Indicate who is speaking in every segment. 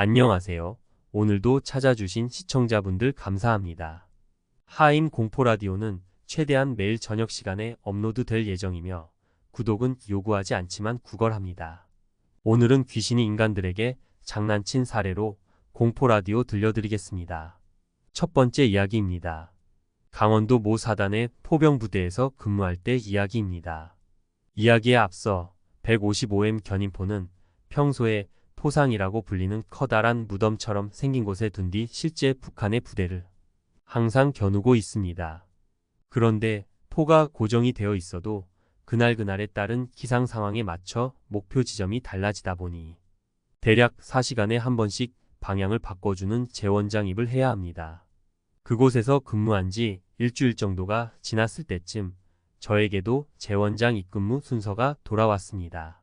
Speaker 1: 안녕하세요. 오늘도 찾아주신 시청자분들 감사합니다. 하임 공포라디오는 최대한 매일 저녁 시간에 업로드 될 예정이며 구독은 요구하지 않지만 구걸합니다. 오늘은 귀신이 인간들에게 장난친 사례로 공포라디오 들려드리겠습니다. 첫 번째 이야기입니다. 강원도 모 사단의 포병부대에서 근무할 때 이야기입니다. 이야기에 앞서 155M 견인포는 평소에 포상이라고 불리는 커다란 무덤처럼 생긴 곳에 둔 뒤 실제 북한의 부대를 항상 겨누고 있습니다. 그런데 포가 고정이 되어 있어도 그날그날에 따른 기상 상황에 맞춰 목표 지점이 달라지다 보니 대략 4시간에 한 번씩 방향을 바꿔주는 재원장입을 해야 합니다. 그곳에서 근무한 지 일주일 정도가 지났을 때쯤 저에게도 재원장 입근무 순서가 돌아왔습니다.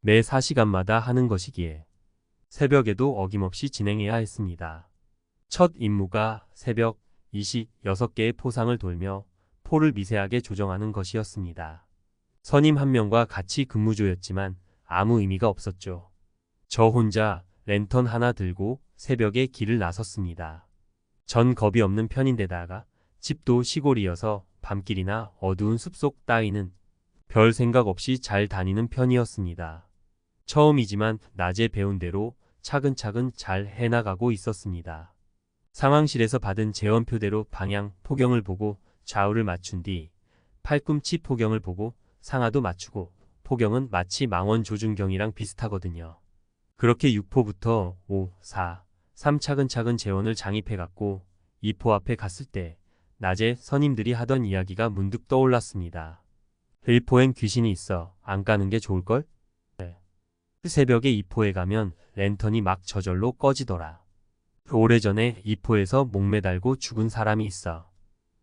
Speaker 1: 매 4시간마다 하는 것이기에 새벽에도 어김없이 진행해야 했습니다. 첫 임무가 새벽 2시 6개의 포상을 돌며 포를 미세하게 조정하는 것이었습니다. 선임 한 명과 같이 근무조였지만 아무 의미가 없었죠. 저 혼자 랜턴 하나 들고 새벽에 길을 나섰습니다. 전 겁이 없는 편인데다가 집도 시골이어서 밤길이나 어두운 숲속 따위는 별 생각 없이 잘 다니는 편이었습니다. 처음이지만 낮에 배운 대로 차근차근 잘 해나가고 있었습니다. 상황실에서 받은 재원표대로 방향 포경을 보고 좌우를 맞춘 뒤 팔꿈치 포경을 보고 상하도 맞추고 포경은 마치 망원 조준경이랑 비슷하거든요. 그렇게 6포부터 5, 4, 3 차근차근 재원을 장입해갔고 2포 앞에 갔을 때 낮에 선임들이 하던 이야기가 문득 떠올랐습니다. 1포엔 귀신이 있어 안 까는 게 좋을걸? 네. 새벽에 2포에 가면 랜턴이 막 저절로 꺼지더라. 오래전에 2포에서 목 매달고 죽은 사람이 있어.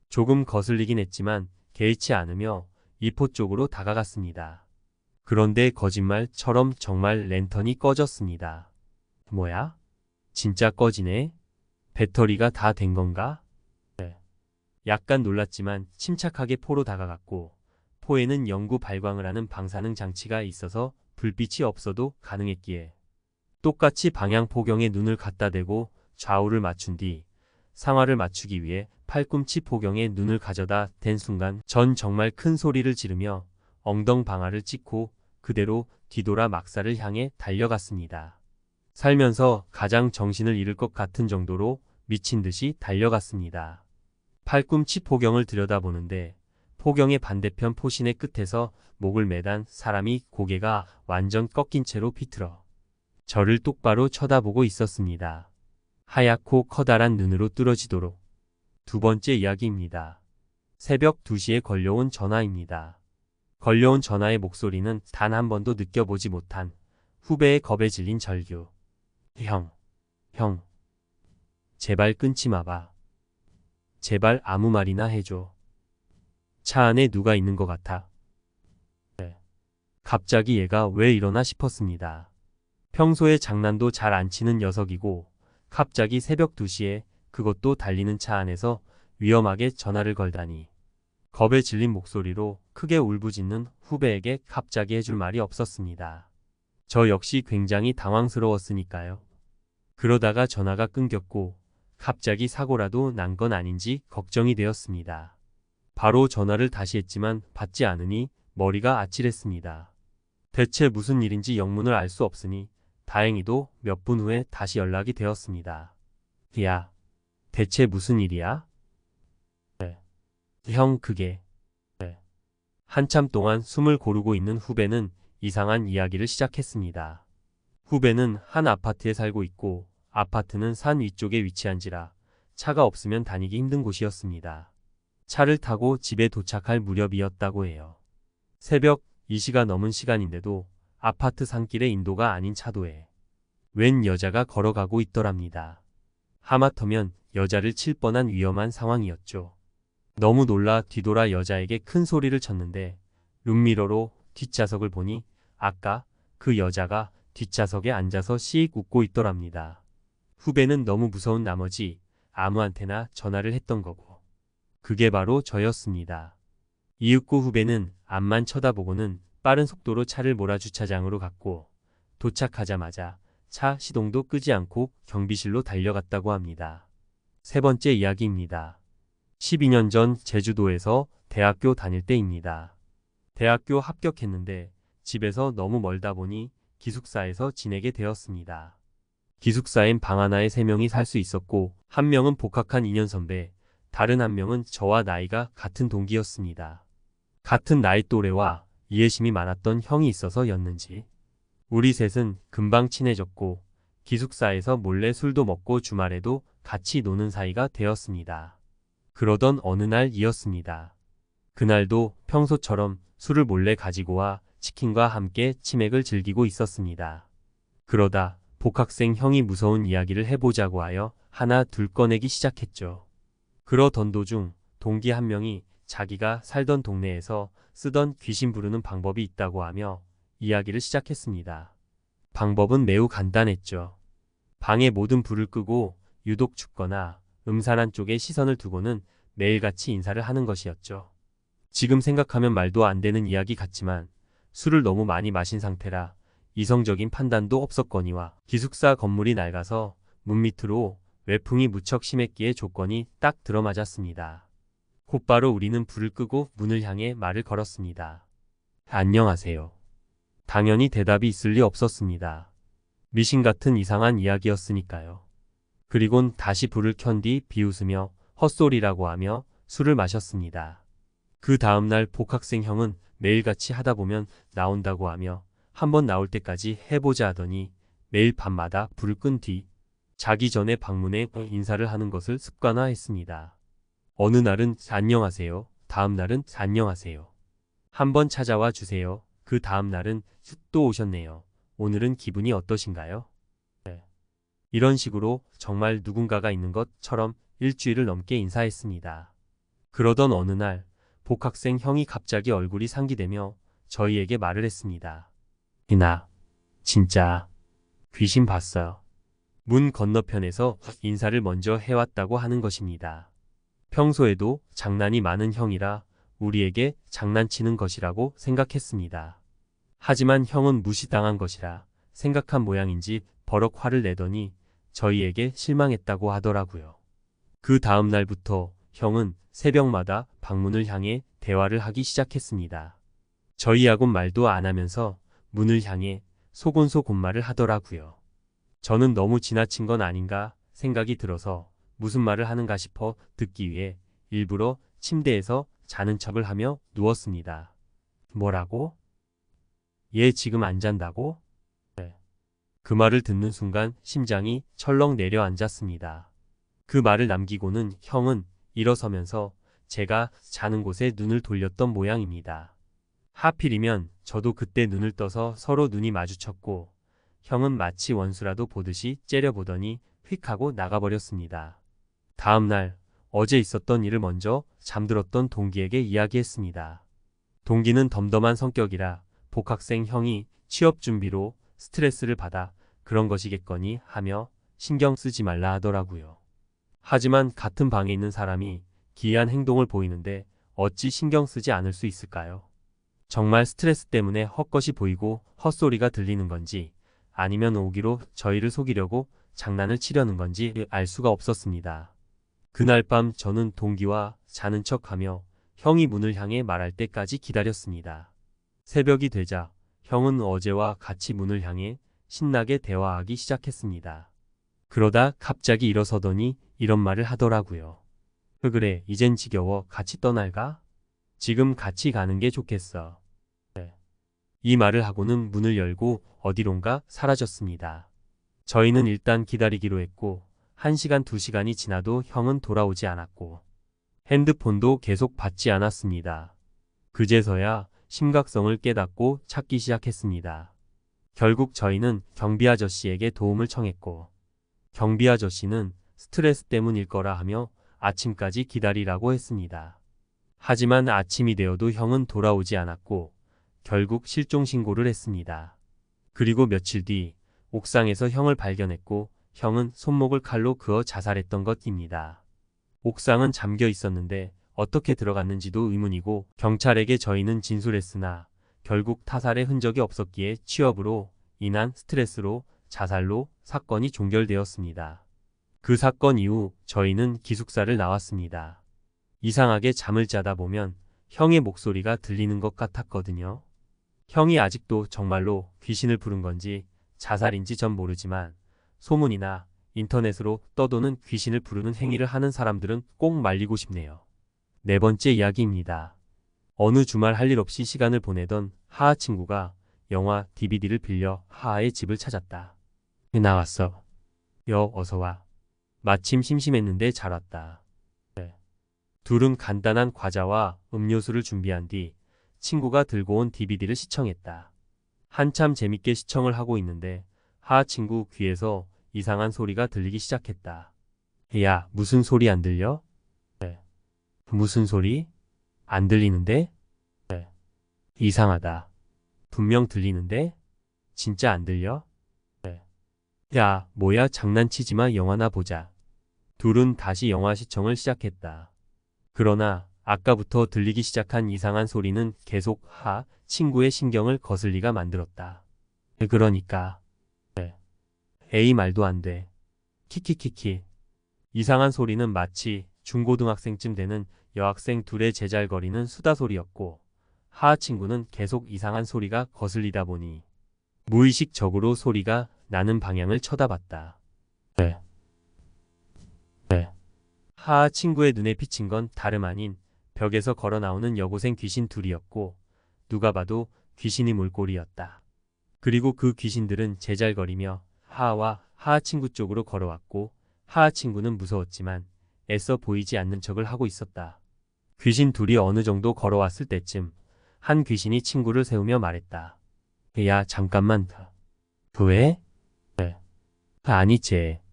Speaker 1: 조금 거슬리긴 했지만 개의치 않으며 2포 쪽으로 다가갔습니다. 그런데 거짓말처럼 정말 랜턴이 꺼졌습니다. 뭐야? 진짜 꺼지네? 배터리가 다 된 건가? 네. 약간 놀랐지만 침착하게 포로 다가갔고 포에는 영구 발광을 하는 방사능 장치가 있어서 불빛이 없어도 가능했기에 똑같이 방향 포경에 눈을 갖다 대고 좌우를 맞춘 뒤 상하를 맞추기 위해 팔꿈치 포경에 눈을 가져다 댄 순간 전 정말 큰 소리를 지르며 엉덩 방아를 찍고 그대로 뒤돌아 막사를 향해 달려갔습니다. 살면서 가장 정신을 잃을 것 같은 정도로 미친 듯이 달려갔습니다. 팔꿈치 포경을 들여다보는데 포경의 반대편 포신의 끝에서 목을 매단 사람이 고개가 완전 꺾인 채로 비틀어 저를 똑바로 쳐다보고 있었습니다. 하얗고 커다란 눈으로 뚫어지도록. 두 번째 이야기입니다. 새벽 2시에 걸려온 전화입니다. 걸려온 전화의 목소리는 단 한 번도 느껴보지 못한 후배의 겁에 질린 절규. 형, 형, 제발 끊지 마봐. 제발 아무 말이나 해줘. 차 안에 누가 있는 것 같아. 네. 갑자기 얘가 왜 이러나 싶었습니다. 평소에 장난도 잘 안 치는 녀석이고 갑자기 새벽 2시에 그것도 달리는 차 안에서 위험하게 전화를 걸다니. 겁에 질린 목소리로 크게 울부짖는 후배에게 갑자기 해줄 말이 없었습니다. 저 역시 굉장히 당황스러웠으니까요. 그러다가 전화가 끊겼고 갑자기 사고라도 난 건 아닌지 걱정이 되었습니다. 바로 전화를 다시 했지만 받지 않으니 머리가 아찔했습니다. 대체 무슨 일인지 영문을 알 수 없으니 다행히도 몇 분 후에 다시 연락이 되었습니다. 야, 대체 무슨 일이야? 네. 형, 그게. 네. 한참 동안 숨을 고르고 있는 후배는 이상한 이야기를 시작했습니다. 후배는 한 아파트에 살고 있고 아파트는 산 위쪽에 위치한지라 차가 없으면 다니기 힘든 곳이었습니다. 차를 타고 집에 도착할 무렵이었다고 해요. 새벽 2시가 넘은 시간인데도 아파트 산길의 인도가 아닌 차도에 웬 여자가 걸어가고 있더랍니다. 하마터면 여자를 칠 뻔한 위험한 상황이었죠. 너무 놀라 뒤돌아 여자에게 큰 소리를 쳤는데 룸미러로 뒷좌석을 보니 아까 그 여자가 뒷좌석에 앉아서 씩 웃고 있더랍니다. 후배는 너무 무서운 나머지 아무한테나 전화를 했던 거고. 그게 바로 저였습니다. 이윽고 후배는 앞만 쳐다보고는 빠른 속도로 차를 몰아 주차장으로 갔고 도착하자마자 차 시동도 끄지 않고 경비실로 달려갔다고 합니다. 세 번째 이야기입니다. 12년 전 제주도에서 대학교 다닐 때입니다. 대학교 합격했는데 집에서 너무 멀다 보니 기숙사에서 지내게 되었습니다. 기숙사엔 방 하나에 3명이 살 수 있었고 한 명은 복학한 2년 선배, 다른 한 명은 저와 나이가 같은 동기였습니다. 같은 나이 또래와 이해심이 많았던 형이 있어서였는지 우리 셋은 금방 친해졌고 기숙사에서 몰래 술도 먹고 주말에도 같이 노는 사이가 되었습니다. 그러던 어느 날이었습니다. 그날도 평소처럼 술을 몰래 가지고 와 치킨과 함께 치맥을 즐기고 있었습니다. 그러다 복학생 형이 무서운 이야기를 해보자고 하여 하나 둘 꺼내기 시작했죠. 그러던 도중 동기 한 명이 자기가 살던 동네에서 쓰던 귀신 부르는 방법이 있다고 하며 이야기를 시작했습니다. 방법은 매우 간단했죠. 방의 모든 불을 끄고 유독 춥거나 음산한 쪽에 시선을 두고는 매일같이 인사를 하는 것이었죠. 지금 생각하면 말도 안 되는 이야기 같지만 술을 너무 많이 마신 상태라 이성적인 판단도 없었거니와 기숙사 건물이 낡아서 문 밑으로 외풍이 무척 심했기에 조건이 딱 들어맞았습니다. 곧바로 우리는 불을 끄고 문을 향해 말을 걸었습니다. 안녕하세요. 당연히 대답이 있을 리 없었습니다. 미신 같은 이상한 이야기였으니까요. 그리곤 다시 불을 켠 뒤 비웃으며 헛소리라고 하며 술을 마셨습니다. 그 다음날 복학생 형은 매일같이 하다 보면 나온다고 하며 한번 나올 때까지 해보자 하더니 매일 밤마다 불을 끈 뒤 자기 전에 방문해 인사를 하는 것을 습관화했습니다. 어느 날은 안녕하세요. 다음 날은 안녕하세요. 한번 찾아와 주세요. 그 다음 날은 또 오셨네요. 오늘은 기분이 어떠신가요? 네. 이런 식으로 정말 누군가가 있는 것처럼 일주일을 넘게 인사했습니다. 그러던 어느 날 복학생 형이 갑자기 얼굴이 상기되며 저희에게 말을 했습니다. 이나, 진짜 귀신 봤어요. 문 건너편에서 인사를 먼저 해왔다고 하는 것입니다. 평소에도 장난이 많은 형이라 우리에게 장난치는 것이라고 생각했습니다. 하지만 형은 무시당한 것이라 생각한 모양인지 버럭 화를 내더니 저희에게 실망했다고 하더라고요. 그 다음 날부터 형은 새벽마다 방문을 향해 대화를 하기 시작했습니다. 저희하곤 말도 안 하면서 문을 향해 소곤소곤 말을 하더라고요. 저는 너무 지나친 건 아닌가 생각이 들어서 무슨 말을 하는가 싶어 듣기 위해 일부러 침대에서 자는 척을 하며 누웠습니다. 뭐라고? 얘 지금 안 잔다고? 네. 그 말을 듣는 순간 심장이 철렁 내려앉았습니다. 그 말을 남기고는 형은 일어서면서 제가 자는 곳에 눈을 돌렸던 모양입니다. 하필이면 저도 그때 눈을 떠서 서로 눈이 마주쳤고 형은 마치 원수라도 보듯이 째려보더니 휙 하고 나가버렸습니다. 다음날 어제 있었던 일을 먼저 잠들었던 동기에게 이야기했습니다. 동기는 덤덤한 성격이라 복학생 형이 취업 준비로 스트레스를 받아 그런 것이겠거니 하며 신경 쓰지 말라 하더라고요. 하지만 같은 방에 있는 사람이 기이한 행동을 보이는데 어찌 신경 쓰지 않을 수 있을까요? 정말 스트레스 때문에 헛것이 보이고 헛소리가 들리는 건지 아니면 오기로 저희를 속이려고 장난을 치려는 건지 알 수가 없었습니다. 그날 밤 저는 동기와 자는 척하며 형이 문을 향해 말할 때까지 기다렸습니다. 새벽이 되자 형은 어제와 같이 문을 향해 신나게 대화하기 시작했습니다. 그러다 갑자기 일어서더니 이런 말을 하더라고요. 그래, 이젠 지겨워. 같이 떠날까? 지금 같이 가는 게 좋겠어. 네. 이 말을 하고는 문을 열고 어디론가 사라졌습니다. 저희는 일단 기다리기로 했고 1시간 2시간이 지나도 형은 돌아오지 않았고 핸드폰도 계속 받지 않았습니다. 그제서야 심각성을 깨닫고 찾기 시작했습니다. 결국 저희는 경비 아저씨에게 도움을 청했고 경비 아저씨는 스트레스 때문일 거라 하며 아침까지 기다리라고 했습니다. 하지만 아침이 되어도 형은 돌아오지 않았고 결국 실종 신고를 했습니다. 그리고 며칠 뒤 옥상에서 형을 발견했고 형은 손목을 칼로 그어 자살했던 것입니다. 옥상은 잠겨 있었는데 어떻게 들어갔는지도 의문이고 경찰에게 저희는 진술했으나 결국 타살의 흔적이 없었기에 취업으로 인한 스트레스로 자살로 사건이 종결되었습니다. 그 사건 이후 저희는 기숙사를 나왔습니다. 이상하게 잠을 자다 보면 형의 목소리가 들리는 것 같았거든요. 형이 아직도 정말로 귀신을 부른 건지 자살인지 전 모르지만 소문이나 인터넷으로 떠도는 귀신을 부르는 행위를 하는 사람들은 꼭 말리고 싶네요. 네 번째 이야기입니다. 어느 주말 할 일 없이 시간을 보내던 하하 친구가 영화 DVD를 빌려 하하의 집을 찾았다. 나왔어. 여 어서 와. 마침 심심했는데 잘 왔다. 네. 둘은 간단한 과자와 음료수를 준비한 뒤 친구가 들고 온 DVD를 시청했다. 한참 재밌게 시청을 하고 있는데 하하 친구 귀에서 이상한 소리가 들리기 시작했다. 야, 무슨 소리 안 들려? 네. 무슨 소리? 안 들리는데? 네. 이상하다. 분명 들리는데? 진짜 안 들려? 네. 야, 뭐야 장난치지 마 영화나 보자. 둘은 다시 영화 시청을 시작했다. 그러나 아까부터 들리기 시작한 이상한 소리는 계속 하 친구의 신경을 거슬리가 만들었다. 그러니까 네. 에이 말도 안 돼. 키키키키. 이상한 소리는 마치 중고등학생쯤 되는 여학생 둘의 제잘거리는 수다 소리였고 하하 친구는 계속 이상한 소리가 거슬리다 보니 무의식적으로 소리가 나는 방향을 쳐다봤다. 네. 네. 하하 친구의 눈에 비친 건 다름 아닌 벽에서 걸어 나오는 여고생 귀신 둘이었고 누가 봐도 귀신이 물꼬리였다. 그리고 그 귀신들은 제잘거리며 하하와 하하 친구 쪽으로 걸어왔고 하하 친구는 무서웠지만 애써 보이지 않는 척을 하고 있었다. 귀신 둘이 어느 정도 걸어왔을 때쯤 한 귀신이 친구를 세우며 말했다. 야 잠깐만. 네. 아니 쟤.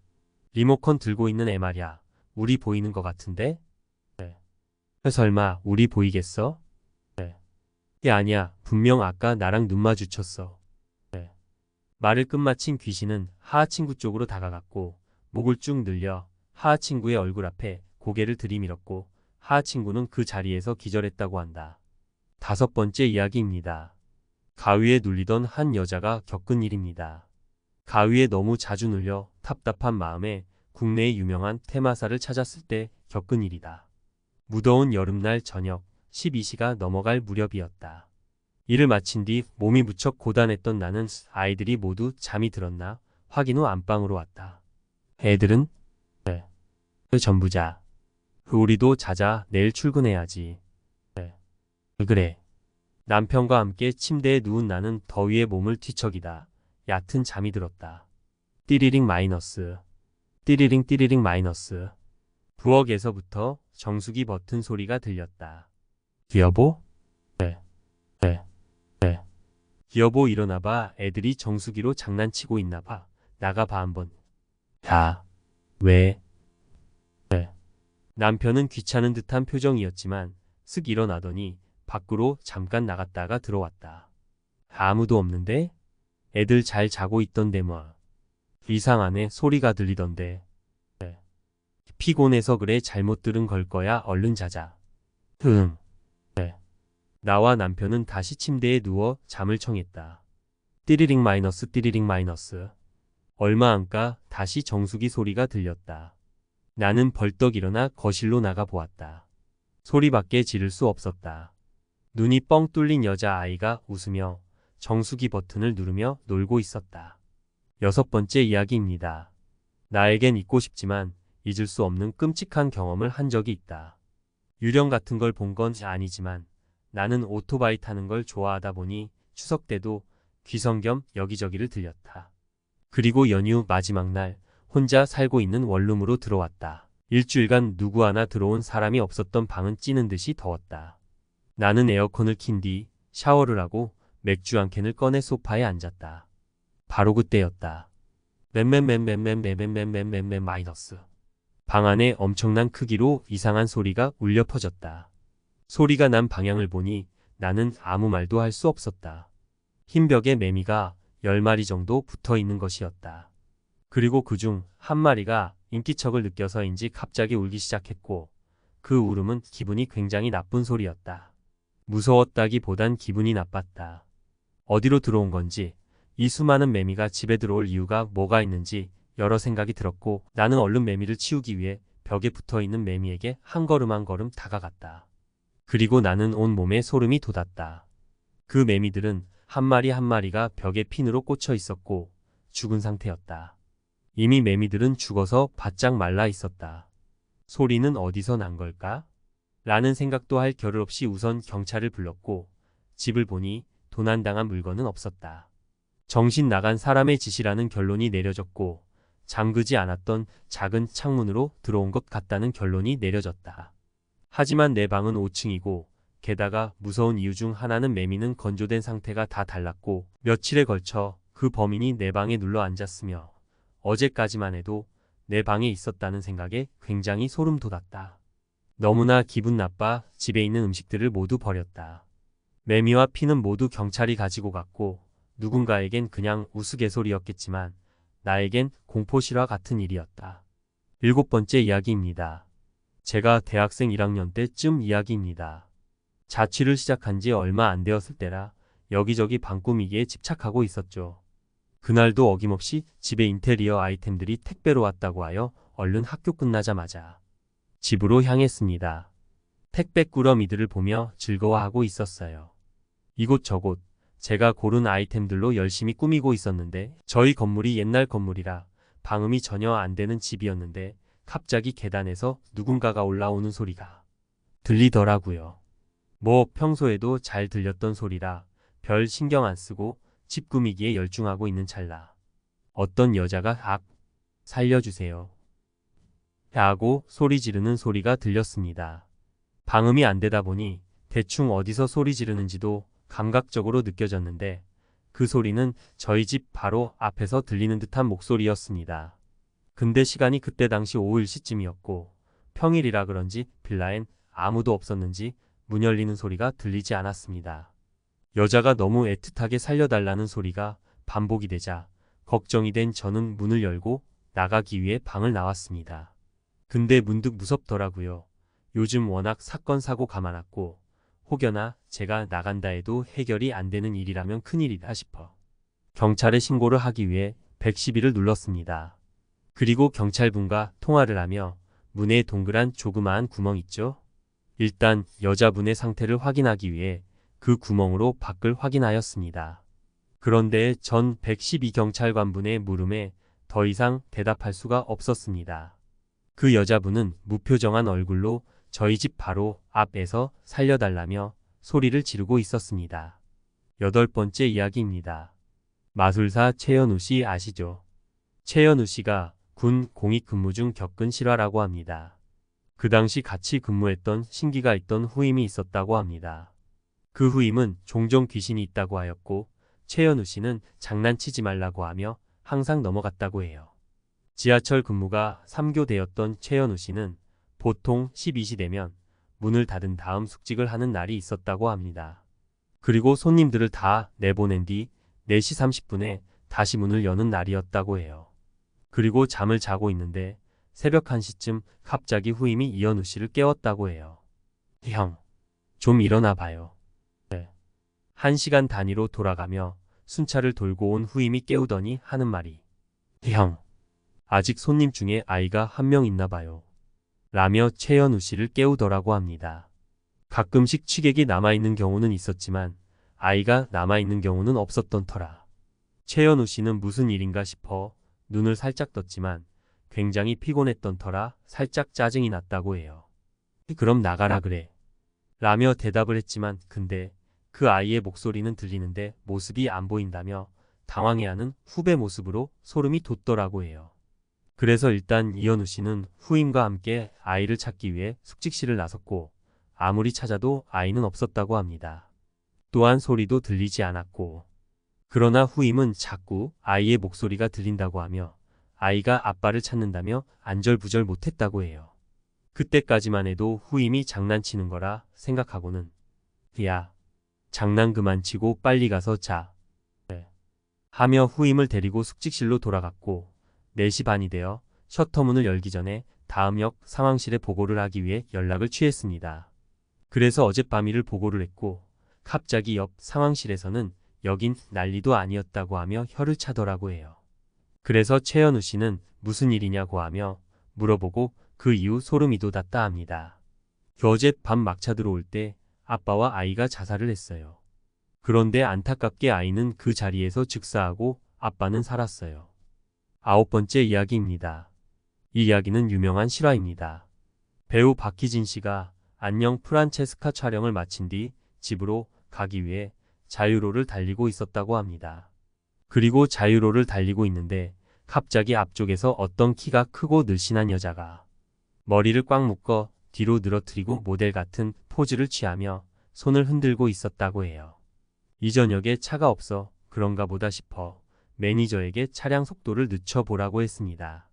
Speaker 1: 리모컨 들고 있는 애 말이야. 우리 보이는 것 같은데? 네. 설마 우리 보이겠어? 네. 야 아니야. 분명 아까 나랑 눈 마주쳤어. 네. 말을 끝마친 귀신은 하하 친구 쪽으로 다가갔고 목을 쭉 늘려 하하 친구의 얼굴 앞에 고개를 들이밀었고 하하 친구는 그 자리에서 기절했다고 한다. 다섯 번째 이야기입니다. 가위에 눌리던 한 여자가 겪은 일입니다. 가위에 너무 자주 눌려 답답한 마음에 국내의 유명한 테마사를 찾았을 때 겪은 일이다. 무더운 여름날 저녁 12시가 넘어갈 무렵이었다. 일을 마친 뒤 몸이 무척 고단했던 나는 아이들이 모두 잠이 들었나 확인 후 안방으로 왔다. 애들은? 네. 그 전부자. 우리도 자자 내일 출근해야지. 네. 그래. 남편과 함께 침대에 누운 나는 더위에 몸을 뒤척이다. 얕은 잠이 들었다. 띠리링 마이너스. 띠리링 띠리링 마이너스. 부엌에서부터 정수기 버튼 소리가 들렸다. 여보? 네. 네. 네. 여보 일어나봐. 애들이 정수기로 장난치고 있나봐. 나가봐 한번. 야. 왜? 네. 남편은 귀찮은 듯한 표정이었지만 쓱 일어나더니 밖으로 잠깐 나갔다가 들어왔다. 아무도 없는데? 애들 잘 자고 있던데 뭐. 이상하네 소리가 들리던데. 네. 피곤해서 그래 잘못 들은 걸 거야 얼른 자자. 흠. 네. 나와 남편은 다시 침대에 누워 잠을 청했다. 띠리링 마이너스 띠리링 마이너스. 얼마 안가 다시 정수기 소리가 들렸다. 나는 벌떡 일어나 거실로 나가 보았다. 소리밖에 지를 수 없었다. 눈이 뻥 뚫린 여자아이가 웃으며 정수기 버튼을 누르며 놀고 있었다. 여섯 번째 이야기입니다. 나에겐 잊고 싶지만 잊을 수 없는 끔찍한 경험을 한 적이 있다. 유령 같은 걸 본 건 아니지만 나는 오토바이 타는 걸 좋아하다 보니 추석 때도 귀성 겸 여기저기를 들렸다. 그리고 연휴 마지막 날 혼자 살고 있는 원룸으로 들어왔다. 일주일간 누구 하나 들어온 사람이 없었던 방은 찌는 듯이 더웠다. 나는 에어컨을 킨 뒤 샤워를 하고 맥주 한 캔을 꺼내 소파에 앉았다. 바로 그때였다. 맴맴맴맴맴맴맴맴맴맴 마이너스. 방 안에 엄청난 크기로 이상한 소리가 울려 퍼졌다. 소리가 난 방향을 보니 나는 아무 말도 할 수 없었다. 흰 벽에 매미가 10마리 정도 붙어 있는 것이었다. 그리고 그 중 한 마리가 인기척을 느껴서인지 갑자기 울기 시작했고 그 울음은 기분이 굉장히 나쁜 소리였다. 무서웠다기보단 기분이 나빴다. 어디로 들어온 건지 이 수많은 매미가 집에 들어올 이유가 뭐가 있는지 여러 생각이 들었고 나는 얼른 매미를 치우기 위해 벽에 붙어 있는 매미에게 한 걸음 한 걸음 다가갔다. 그리고 나는 온 몸에 소름이 돋았다. 그 매미들은 한 마리 한 마리가 벽에 핀으로 꽂혀 있었고 죽은 상태였다. 이미 매미들은 죽어서 바짝 말라 있었다. 소리는 어디서 난 걸까? 라는 생각도 할 겨를 없이 우선 경찰을 불렀고 집을 보니 도난당한 물건은 없었다. 정신 나간 사람의 짓이라는 결론이 내려졌고 잠그지 않았던 작은 창문으로 들어온 것 같다는 결론이 내려졌다. 하지만 내 방은 5층이고 게다가 무서운 이유 중 하나는 매미는 건조된 상태가 다 달랐고 며칠에 걸쳐 그 범인이 내 방에 눌러 앉았으며 어제까지만 해도 내 방에 있었다는 생각에 굉장히 소름 돋았다. 너무나 기분 나빠 집에 있는 음식들을 모두 버렸다. 매미와 피는 모두 경찰이 가지고 갔고 누군가에겐 그냥 우스갯소리였겠지만 나에겐 공포실화 같은 일이었다. 일곱 번째 이야기입니다. 제가 대학생 1학년 때쯤 이야기입니다. 자취를 시작한 지 얼마 안 되었을 때라 여기저기 방 꾸미기에 집착하고 있었죠. 그날도 어김없이 집에 인테리어 아이템들이 택배로 왔다고 하여 얼른 학교 끝나자마자 집으로 향했습니다. 택배 꾸러미들을 보며 즐거워하고 있었어요. 이곳저곳 제가 고른 아이템들로 열심히 꾸미고 있었는데 저희 건물이 옛날 건물이라 방음이 전혀 안 되는 집이었는데 갑자기 계단에서 누군가가 올라오는 소리가 들리더라고요. 뭐 평소에도 잘 들렸던 소리라 별 신경 안 쓰고 집 꾸미기에 열중하고 있는 찰나 어떤 여자가 악 살려주세요. 하고 소리 지르는 소리가 들렸습니다. 방음이 안 되다 보니 대충 어디서 소리 지르는지도 감각적으로 느껴졌는데 그 소리는 저희 집 바로 앞에서 들리는 듯한 목소리였습니다. 근데 시간이 그때 당시 오후 1시쯤이었고 평일이라 그런지 빌라엔 아무도 없었는지 문 열리는 소리가 들리지 않았습니다. 여자가 너무 애틋하게 살려달라는 소리가 반복이 되자 걱정이 된 저는 문을 열고 나가기 위해 방을 나왔습니다. 근데 문득 무섭더라고요. 요즘 워낙 사건 사고가 많았고 혹여나 제가 나간다 해도 해결이 안 되는 일이라면 큰일이다 싶어. 경찰에 신고를 하기 위해 112를 눌렀습니다. 그리고 경찰분과 통화를 하며 문에 동그란 조그마한 구멍 있죠? 일단 여자분의 상태를 확인하기 위해 그 구멍으로 밖을 확인하였습니다. 그런데 전 112경찰관분의 물음에 더 이상 대답할 수가 없었습니다. 그 여자분은 무표정한 얼굴로 저희 집 바로 앞에서 살려달라며 소리를 지르고 있었습니다. 여덟 번째 이야기입니다. 마술사 최현우 씨 아시죠? 최현우 씨가 군 공익 근무 중 겪은 실화라고 합니다. 그 당시 같이 근무했던 신기가 있던 후임이 있었다고 합니다. 그 후임은 종종 귀신이 있다고 하였고 최현우 씨는 장난치지 말라고 하며 항상 넘어갔다고 해요. 지하철 근무가 3교대였던 최현우 씨는 보통 12시 되면 문을 닫은 다음 숙직을 하는 날이 있었다고 합니다. 그리고 손님들을 다 내보낸 뒤 4시 30분에 다시 문을 여는 날이었다고 해요. 그리고 잠을 자고 있는데 새벽 1시쯤 갑자기 후임이 이현우 씨를 깨웠다고 해요. 형, 좀 일어나 봐요. 네. 1시간 단위로 돌아가며 순찰을 돌고 온 후임이 깨우더니 하는 말이 형, 아직 손님 중에 아이가 한 명 있나 봐요. 라며 최현우 씨를 깨우더라고 합니다. 가끔씩 취객이 남아있는 경우는 있었지만 아이가 남아있는 경우는 없었던 터라. 최현우 씨는 무슨 일인가 싶어 눈을 살짝 떴지만 굉장히 피곤했던 터라 살짝 짜증이 났다고 해요. 그럼 나가라 그래. 라며 대답을 했지만 근데 그 아이의 목소리는 들리는데 모습이 안 보인다며 당황해하는 후배 모습으로 소름이 돋더라고 해요. 그래서 일단 이현우 씨는 후임과 함께 아이를 찾기 위해 숙직실을 나섰고 아무리 찾아도 아이는 없었다고 합니다. 또한 소리도 들리지 않았고 그러나 후임은 자꾸 아이의 목소리가 들린다고 하며 아이가 아빠를 찾는다며 안절부절 못했다고 해요. 그때까지만 해도 후임이 장난치는 거라 생각하고는 야 장난 그만 치고 빨리 가서 자 네. 하며 후임을 데리고 숙직실로 돌아갔고 4시 반이 되어 셔터문을 열기 전에 다음 역 상황실에 보고를 하기 위해 연락을 취했습니다. 그래서 어젯밤 일을 보고를 했고 갑자기 옆 상황실에서는 여긴 난리도 아니었다고 하며 혀를 차더라고 해요. 그래서 최현우 씨는 무슨 일이냐고 하며 물어보고 그 이후 소름이 돋았다 합니다. 어제 밤 막차 들어올 때 아빠와 아이가 자살을 했어요. 그런데 안타깝게 아이는 그 자리에서 즉사하고 아빠는 살았어요. 아홉 번째 이야기입니다. 이 이야기는 유명한 실화입니다. 배우 박희진 씨가 안녕 프란체스카 촬영을 마친 뒤 집으로 가기 위해 자유로를 달리고 있었다고 합니다. 그리고 자유로를 달리고 있는데 갑자기 앞쪽에서 어떤 키가 크고 늘씬한 여자가 머리를 꽉 묶어 뒤로 늘어뜨리고 모델 같은 포즈를 취하며 손을 흔들고 있었다고 해요. 이 저녁에 차가 없어 그런가 보다 싶어 매니저에게 차량 속도를 늦춰보라고 했습니다.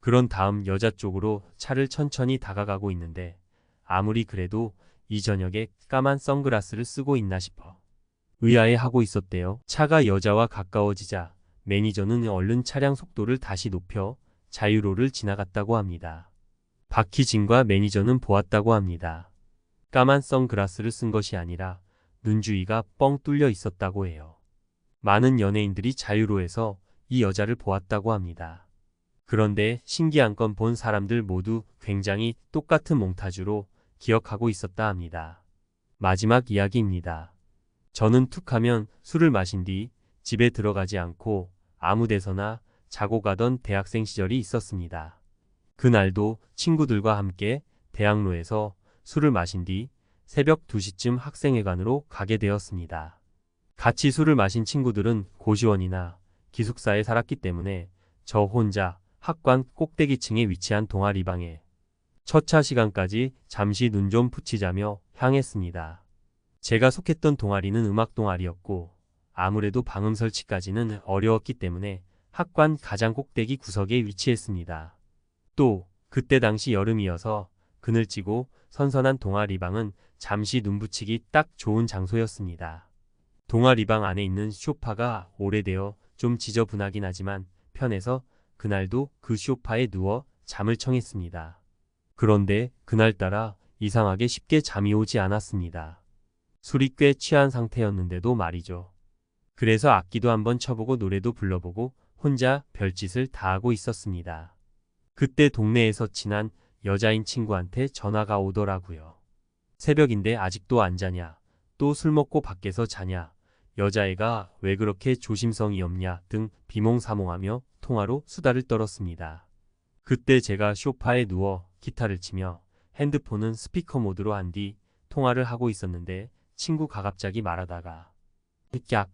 Speaker 1: 그런 다음 여자 쪽으로 차를 천천히 다가가고 있는데 아무리 그래도 이 저녁에 까만 선글라스를 쓰고 있나 싶어 의아해하고 있었대요. 차가 여자와 가까워지자 매니저는 얼른 차량 속도를 다시 높여 자유로를 지나갔다고 합니다. 박희진과 매니저는 보았다고 합니다. 까만 선글라스를 쓴 것이 아니라 눈 주위가 뻥 뚫려 있었다고 해요. 많은 연예인들이 자유로에서 이 여자를 보았다고 합니다. 그런데 신기한 건 본 사람들 모두 굉장히 똑같은 몽타주로 기억하고 있었다 합니다. 마지막 이야기입니다. 저는 툭 하면 술을 마신 뒤 집에 들어가지 않고 아무 데서나 자고 가던 대학생 시절이 있었습니다. 그날도 친구들과 함께 대학로에서 술을 마신 뒤 새벽 2시쯤 학생회관으로 가게 되었습니다. 같이 술을 마신 친구들은 고시원이나 기숙사에 살았기 때문에 저 혼자 학관 꼭대기층에 위치한 동아리 방에 첫차 시간까지 잠시 눈 좀 붙이자며 향했습니다. 제가 속했던 동아리는 음악 동아리였고 아무래도 방음 설치까지는 어려웠기 때문에 학관 가장 꼭대기 구석에 위치했습니다. 또 그때 당시 여름이어서 그늘지고 선선한 동아리 방은 잠시 눈 붙이기 딱 좋은 장소였습니다. 동아리방 안에 있는 쇼파가 오래되어 좀 지저분하긴 하지만 편해서 그날도 그 쇼파에 누워 잠을 청했습니다. 그런데 그날따라 이상하게 쉽게 잠이 오지 않았습니다. 술이 꽤 취한 상태였는데도 말이죠. 그래서 악기도 한번 쳐보고 노래도 불러보고 혼자 별짓을 다 하고 있었습니다. 그때 동네에서 친한 여자인 친구한테 전화가 오더라고요. 새벽인데 아직도 안 자냐? 또 술 먹고 밖에서 자냐? 여자애가 왜 그렇게 조심성이 없냐 등 비몽사몽하며 통화로 수다를 떨었습니다. 그때 제가 쇼파에 누워 기타를 치며 핸드폰은 스피커 모드로 한 뒤 통화를 하고 있었는데 친구가 갑자기 말하다가 깍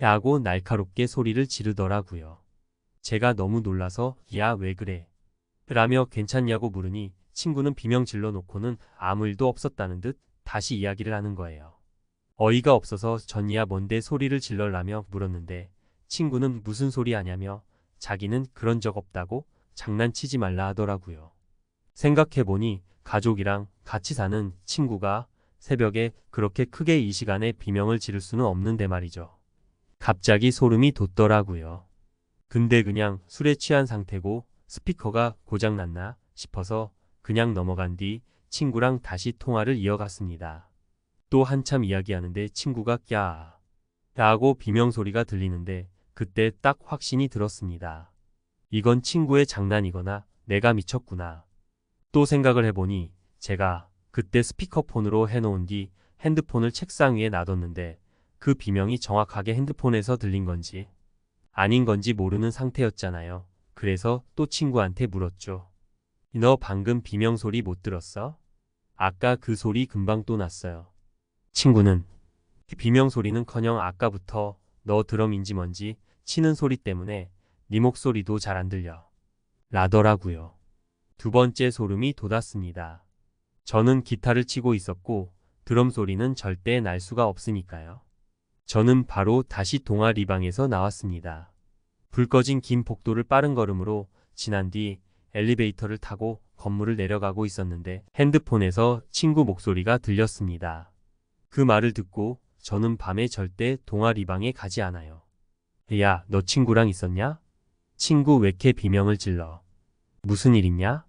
Speaker 1: 야고 날카롭게 소리를 지르더라고요. 제가 너무 놀라서 야 왜 그래? 라며 괜찮냐고 물으니 친구는 비명 질러 놓고는 아무 일도 없었다는 듯 다시 이야기를 하는 거예요. 어이가 없어서 전이야 뭔데 소리를 질러라며 물었는데 친구는 무슨 소리 하냐며 자기는 그런 적 없다고 장난치지 말라 하더라고요. 생각해보니 가족이랑 같이 사는 친구가 새벽에 그렇게 크게 이 시간에 비명을 지를 수는 없는데 말이죠. 갑자기 소름이 돋더라고요. 근데 그냥 술에 취한 상태고 스피커가 고장났나 싶어서 그냥 넘어간 뒤 친구랑 다시 통화를 이어갔습니다. 또 한참 이야기하는데 친구가 꺄 라고 비명소리가 들리는데 그때 딱 확신이 들었습니다. 이건 친구의 장난이거나 내가 미쳤구나. 또 생각을 해보니 제가 그때 스피커폰으로 해놓은 뒤 핸드폰을 책상 위에 놔뒀는데 그 비명이 정확하게 핸드폰에서 들린 건지 아닌 건지 모르는 상태였잖아요. 그래서 또 친구한테 물었죠. 너 방금 비명 소리 못 들었어? 아까 그 소리 금방 또 났어요. 친구는 비명 소리는 커녕 아까부터 너 드럼인지 뭔지 치는 소리 때문에 네 목소리도 잘 안 들려. 라더라고요. 두 번째 소름이 돋았습니다. 저는 기타를 치고 있었고 드럼 소리는 절대 날 수가 없으니까요. 저는 바로 다시 동아리방에서 나왔습니다. 불 꺼진 긴 복도를 빠른 걸음으로 지난 뒤 엘리베이터를 타고 건물을 내려가고 있었는데 핸드폰에서 친구 목소리가 들렸습니다. 그 말을 듣고 저는 밤에 절대 동아리방에 가지 않아요. 야, 너 친구랑 있었냐? 친구 왜 이렇게 비명을 질러? 무슨 일 있냐?